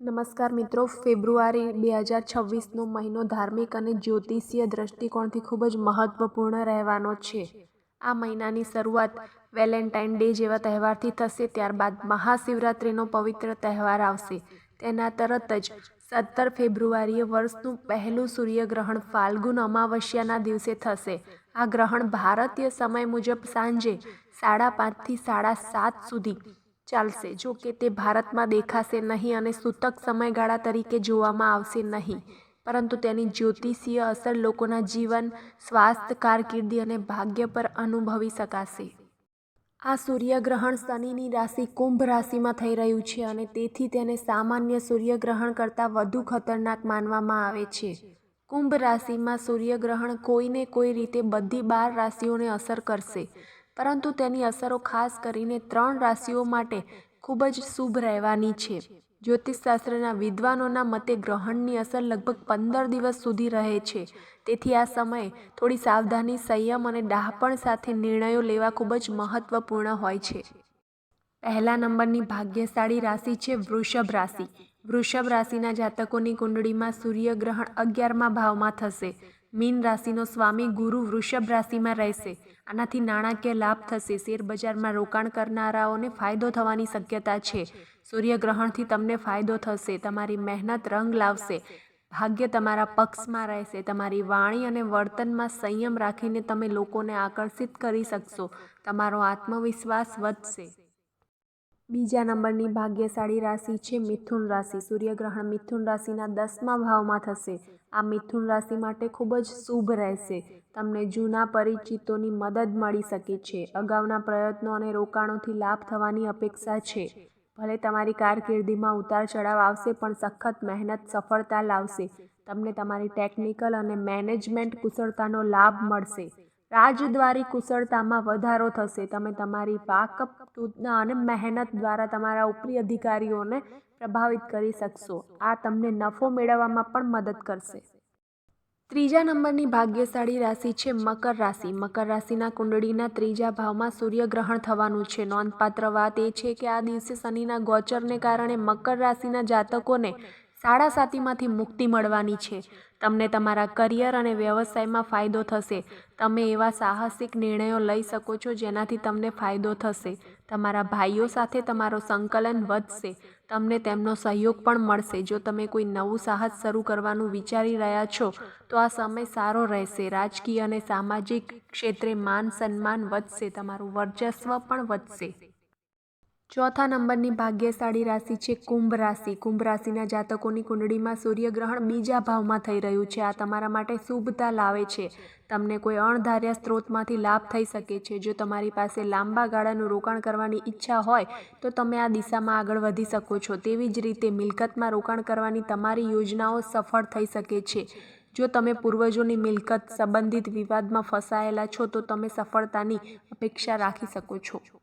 નમસ્કાર મિત્રો, ફેબ્રુઆરી બે હજાર છવ્વીસનો મહિનો ધાર્મિક અને જ્યોતિષીય દ્રષ્ટિકોણથી ખૂબ જ મહત્વપૂર્ણ રહેવાનો છે. આ મહિનાની શરૂઆત વેલેન્ટાઇન ડે જેવા તહેવારથી થશે, ત્યારબાદ મહાશિવરાત્રિનો પવિત્ર તહેવાર આવશે. તેના તરત જ સત્તર ફેબ્રુઆરીએ વર્ષનું પહેલું સૂર્યગ્રહણ ફાલ્ગુન અમાવસ્યાના દિવસે થશે. આ ગ્રહણ ભારતીય સમય મુજબ સાંજે સાડા પાંચથી સાડા સાત સુધી ચાલશે. જો કે તે ભારતમાં દેખાશે નહીં અને સૂતક સમયગાળા તરીકે જોવામાં આવશે નહીં. પરંતુ તેની જ્યોતિષીય અસર લોકોના જીવન, સ્વાસ્થ્ય, કારકિર્દી અને ભાગ્ય પર અનુભવી શકાશે. આ સૂર્યગ્રહણ શનિની રાશિ કુંભ રાશિમાં થઈ રહ્યું છે અને તેથી તેને સામાન્ય સૂર્યગ્રહણ કરતાં વધુ ખતરનાક માનવામાં આવે છે. કુંભ રાશિમાં સૂર્યગ્રહણ કોઈને કોઈ રીતે બધી બાર રાશિઓને અસર કરશે. પરંતુ તેની અસરો ખાસ કરીને ત્રણ રાશિઓ માટે ખૂબ જ શુભ રહેવાની છે. જ્યોતિષશાસ્ત્રના વિદ્વાનોના મતે ગ્રહણની અસર લગભગ પંદર દિવસ સુધી રહે છે. તેથી આ સમયે થોડી સાવધાની, સંયમ અને ડાહપણ સાથે નિર્ણયો લેવા ખૂબ જ મહત્વપૂર્ણ હોય છે. પહેલા નંબરની ભાગ્યશાળી રાશિ છે વૃષભ રાશિ. વૃષભ રાશિના જાતકોની કુંડળીમાં સૂર્યગ્રહણ અગિયારમા ભાવમાં થશે. મીન રાશિનો સ્વામી ગુરુ વૃષભ રાશિમાં રહેશે. આનાથી નાણાકીય લાભ થશે. શેર બજારમાં રોકાણ કરનારાઓને ફાયદો થવાની શક્યતા છે. સૂર્યગ્રહણથી તમને ફાયદો થશે. તમારી મહેનત રંગ લાવશે. ભાગ્ય તમારા પક્ષમાં રહેશે. તમારી વાણી અને વર્તનમાં સંયમ રાખીને તમે લોકોને આકર્ષિત કરી શકશો. તમારો આત્મવિશ્વાસ વધશે. બીજા નંબરની ભાગ્યશાળી રાશિ છે મિથુન રાશિ. સૂર્યગ્રહણ મિથુન રાશિના દસમા ભાવમાં થશે. આ મિથુન રાશિ માટે ખૂબ જ શુભ રહેશે. તમને જૂના પરિચિતોની મદદ મળી શકે છે. અગાઉના પ્રયત્નો અને રોકાણોથી લાભ થવાની અપેક્ષા છે. ભલે તમારી કારકિર્દીમાં ઉતાર ચઢાવ આવશે, પણ સખત મહેનત, સફળતા લાવશે. તમને તમારી ટેકનિકલ અને મેનેજમેન્ટ કુશળતાનો લાભ મળશે. રાજદ્વારી કુશળતામાં વધારો થશે. તમે તમારી વાકપ અને મહેનત દ્વારા તમારા ઉપરી અધિકારીઓને પ્રભાવિત કરી શકશો. આ તમને નફો મેળવવામાં પણ મદદ કરશે. ત્રીજા નંબરની ભાગ્યશાળી રાશિ છે મકર રાશિ. મકર રાશિના કુંડળીના ત્રીજા ભાવમાં સૂર્યગ્રહણ થવાનું છે. નોંધપાત્ર વાત એ છે કે આ દિવસે શનિના ગોચરને કારણે મકર રાશિના જાતકોને સાડા સાતીમાંથી મુક્તિ મળવાની છે. તમને તમારા કરિયર અને વ્યવસાયમાં ફાયદો થશે. તમે એવા સાહસિક નિર્ણયો લઈ શકો છો જેનાથી તમને ફાયદો થશે. તમારા ભાઈઓ સાથે તમારો સંકલન વધશે. તમને તેમનો સહયોગ પણ મળશે. જો તમે કોઈ નવું સાહસ શરૂ કરવાનું વિચારી રહ્યા છો, તો આ સમય સારો રહેશે. રાજકીય અને સામાજિક ક્ષેત્રે માન સન્માન વધશે. તમારું વર્ચસ્વ પણ વધશે. ચોથા નંબરની ભાગ્યશાળી રાશિ છે કુંભ રાશિ. કુંભ રાશિના જાતકોની કુંડળીમાં સૂર્યગ્રહણ બીજા ભાવમાં થઈ રહ્યું છે. આ તમારા માટે શુભતા લાવે છે. તમને કોઈ અણધાર્યા સ્ત્રોતમાંથી લાભ થઈ શકે છે. જો તમારી પાસે લાંબા ગાળાનું રોકાણ કરવાની ઈચ્છા હોય, તો તમે આ દિશામાં આગળ વધી શકો છો. તેવી જ રીતે મિલકતમાં રોકાણ કરવાની તમારી યોજનાઓ સફળ થઈ શકે છે. જો તમે પૂર્વજોની મિલકત સંબંધિત વિવાદમાં ફસાયેલા છો, તો તમે સફળતાની અપેક્ષા રાખી શકો છો.